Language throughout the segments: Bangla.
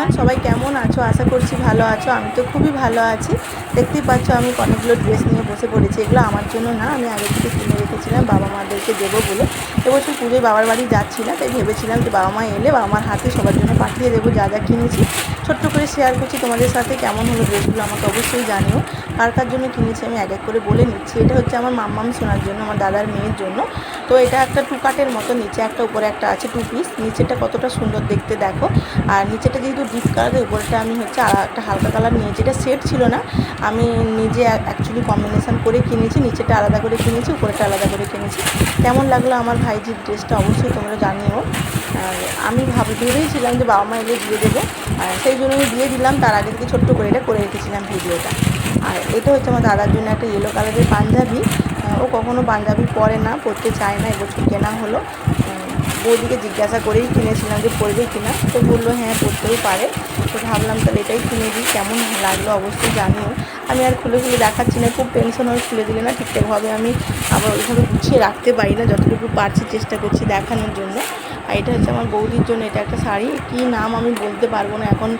এভরিওয়ান সবাই কেমন আছো? আশা করছি ভালো আছো। আমি তো খুবই ভালো আছি। দেখতেই পাচ্ছ আমি অনেকগুলো ড্রেস নিয়ে বসে পড়েছি। এগুলো আমার জন্য না, আমি আগে থেকে কিনে রেখেছিলাম, বাবা মাদেরকে দেবো বলে। এবছর পুজোয় বাবার বাড়ি যাচ্ছি না, তাই ভেবেছিলাম যে বাবা মা এলে বাবা মার হাতে সবার জন্য পাঠিয়ে দেবো যা যা কিনেছি। ছোট্ট করে শেয়ার করছি তোমাদের সাথে, কেমন হলো ড্রেসগুলো আমাকে অবশ্যই জানিও। কার কার জন্য কিনেছি আমি এক এক করে বলে নিচ্ছি। এটা হচ্ছে আমার মাম্মাম শোনার জন্য, আমার দাদার মেয়ের জন্য। তো এটা একটা টু কাটের মতো, নিচে একটা, উপরে একটা আছে টু পিস নিচেটা কতটা সুন্দর দেখতে দেখো। আর নিচেটা যেহেতু ডিপ কালার উপরেটা আমি হচ্ছে একটা হালকা কালার নিয়েছি এটা সেট ছিল না, আমি নিজে অ্যাকচুয়ালি কম্বিনেশান করে কিনেছি। নিচেটা আলাদা করে কিনেছি উপরেটা আলাদা করে কিনেছি। কেমন লাগল আমার ভাইজির ড্রেসটা অবশ্যই তোমরা জানিও। আমি ভাব ভেবেইছিলাম যে বাবা মা এলে দিয়ে দেবো। আর সেই জন্য আমি দিয়ে দিলাম, তার আগে থেকে ছোট্ট করে এটা করে রেখেছিলাম ভিডিওটা। আর এটা হচ্ছে আমার দাদার জন্য একটা ইয়েলো কালারের পাঞ্জাবি। ও কখনো পাঞ্জাবি পরে না, পরতে চায় না, এবছর কেনা হলো। বৌদিকে জিজ্ঞাসা করেই কিনেছিলাম যে পরবে কিনা তো বলল হ্যাঁ পরতেও পারে। তো ভাবলাম তাহলে এটাই কিনে দিই, কেমন লাগল অবশ্যই জানিও। আমি আর খুলে খুলে দেখাচ্ছি না, খুব টেনশন হয়ে খুলে দিলে না ঠিকঠাকভাবে আমি আবার ওইভাবে গুছিয়ে রাখতে পারি না, যতটুকু পারছি চেষ্টা করছি দেখানোর জন্য। আর এটা হচ্ছে আমার বৌদির জন্য, এটা একটা শাড়ি। কী নাম আমি বলতে পারব না। এখন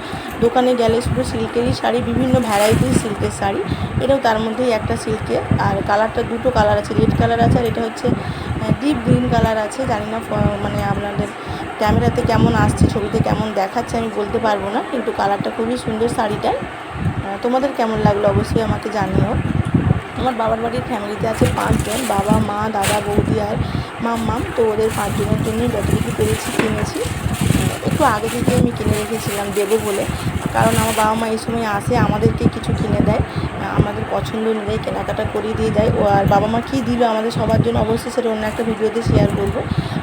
দোকানে গেলে শুধু সিল্কেরই শাড়ি, বিভিন্ন ভ্যারাইটির সিল্কের শাড়ি। এটাও তার মধ্যেই একটা সিল্কে। আর কালারটা দুটো কালার আছে, রেড কালার আছে আর এটা হচ্ছে ডিপ গ্রিন কালার আছে। জানি না মানে আপনাদের ক্যামেরাতে কেমন আসছে, ছবিতে কেমন দেখাচ্ছে আমি বলতে পারব না। কিন্তু কালারটা খুবই সুন্দর শাড়িটার। তোমাদের কেমন লাগল অবশ্যই আমাকে জানিও। আমার বাবার বাড়ির ফ্যামিলিতে আছে পাঁচজন, বাবা, মা, দাদা, বৌদি আর মাম্মাম, তো ওদের পাঁচজনের জন্যই যতটুকু পেরেছি কিনেছি। একটু আগে থেকে আমি কিনে রেখেছিলাম, দেবো বলে। কারণ আমার বাবা মা এই সময় আসে, আমাদেরকে কিছু কিনে দেয়। আমাদের পছন্দ অনুযায়ী কেনাকাটা করিয়ে দিয়ে দেয় ও আর বাবা মা কী দিল আমাদের সবার জন্য, অবশ্যই সেটা অন্য একটা ভিডিওতে শেয়ার করব।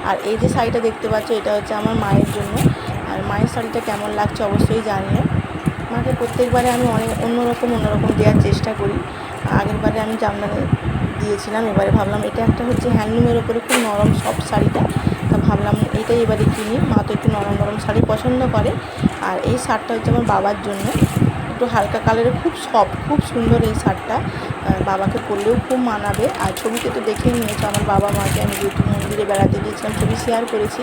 আর এই যে শাড়িটা দেখতে পাচ্ছ, এটা হচ্ছে আমার মায়ের জন্য। আর মায়ের শাড়িটা কেমন লাগছে অবশ্যই জানিও। মাকে প্রত্যেকবারে আমি অনেক অন্যরকম অন্যরকম দেওয়ার চেষ্টা করি। আগের বারে আমি জামদানি দিয়েছিলাম, এবারে ভাবলাম এটা একটা হচ্ছে হ্যান্ডলুমের ওপরে খুব নরম সফট শাড়িটা। তা ভাবলাম এটাই এবারে কিনি, মা তো একটু নরম নরম শাড়ি পছন্দ করে। আর এই শার্টটা হচ্ছে আমার বাবার জন্য। একটু হালকা কালারের, খুব সফট, খুব সুন্দর এই শার্টটা। বাবাকে পরলেও খুব মানাবে। আর ছবিতে তো দেখেই নিয়েছো, আমার বাবা মাকে আমি যেহেতু মন্দিরে বেড়াতে গিয়েছিলাম, ছবি শেয়ার করেছি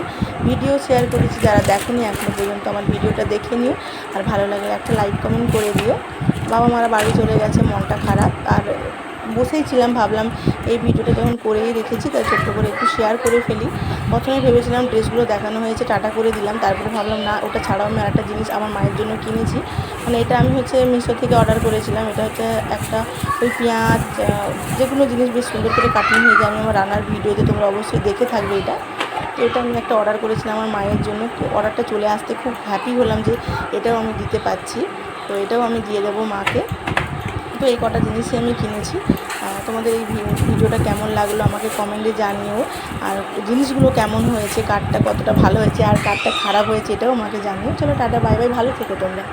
ভিডিও শেয়ার করেছি, যারা দেখেনি এখনও পর্যন্ত আমার ভিডিওটা দেখে নিও। আর ভালো লাগলে একটা লাইক কমেন্ট করে দিও। বাবা মারা বাড়ি চলে গেছে, মনটা খারাপ। আর বসেই ছিলাম ভাবলাম এই ভিডিওটা যখন করেই রেখেছি তাই ছোট্ট করে একটু শেয়ার করে ফেলি। প্রথমে ভেবেছিলাম ড্রেসগুলো দেখানো হয়েছে টাটা করে দিলাম তারপরে ভাবলাম না ওটা ছাড়াও আমি আরেকটা জিনিস আমার মায়ের জন্য কিনেছি। মানে এটা আমি হচ্ছে মিশো থেকে অর্ডার করেছিলাম এটা হচ্ছে একটা ওই পেঁয়াজ আহ, যেগুলো জিনিস বেশ সুন্দর করে কাটিং হয়ে যায় আমি আমার রান্নার ভিডিওতে তোমরা অবশ্যই দেখে থাকবে এটা। তো এটা আমি একটা অর্ডার করেছিলাম আমার মায়ের জন্য অর্ডারটা চলে আসতে খুব হ্যাপি হলাম যে এটাও আমি দিতে পারছি। তো এটাও আমি দিয়ে দেবো মাকে। তো এই কটা জিনিসই আমি কিনেছি। তোমাদের এই ভিডিওটা কেমন লাগল আমাকে কমেন্টে জানিও। আর জিনিসগুলো কেমন হয়েছে কার্ডটা কতটা ভালো হয়েছে, আর কার্ডটা খারাপ হয়েছে এটাও আমাকে জানিও। চলো টাটা, বাই বাই, ভালো থেকো তোমরা।